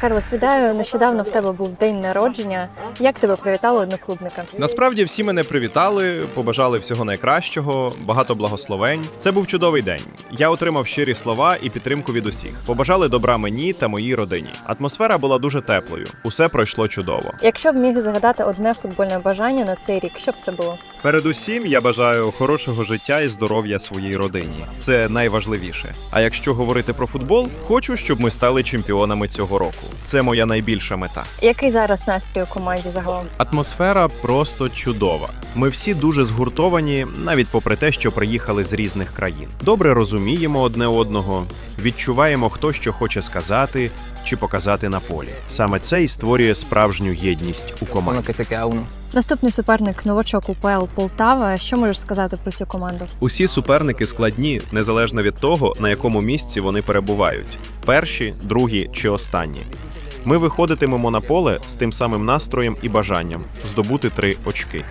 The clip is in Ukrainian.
Карлос, вітаю. Нещодавно в тебе був день народження. Як тебе привітали одноклубника? Насправді всі мене привітали, побажали всього найкращого, багато благословень. Це був чудовий день. Я отримав щирі слова і підтримку від усіх. Побажали добра мені та моїй родині. Атмосфера була дуже теплою. Усе пройшло чудово. Якщо б міг загадати одне футбольне бажання на цей рік, що б це було? Передусім, я бажаю хорошого життя і здоров'я своїй родині. Це найважливіше. А якщо говорити про футбол, хочу, щоб ми стали чемпіонами цього року. Це моя найбільша мета. Який зараз настрій у команді загалом? Атмосфера просто чудова. Ми всі дуже згуртовані, навіть попри те, що приїхали з різних країн. Добре розуміємо одне одного, відчуваємо, хто що хоче сказати чи показати на полі. Саме це і створює справжню єдність у команді. Наступний суперник новачок УПЛ Полтава. Що можеш сказати про цю команду? Усі суперники складні, незалежно від того, на якому місці вони перебувають: перші, другі чи останні. Ми виходитимемо на поле з тим самим настроєм і бажанням здобути три очки.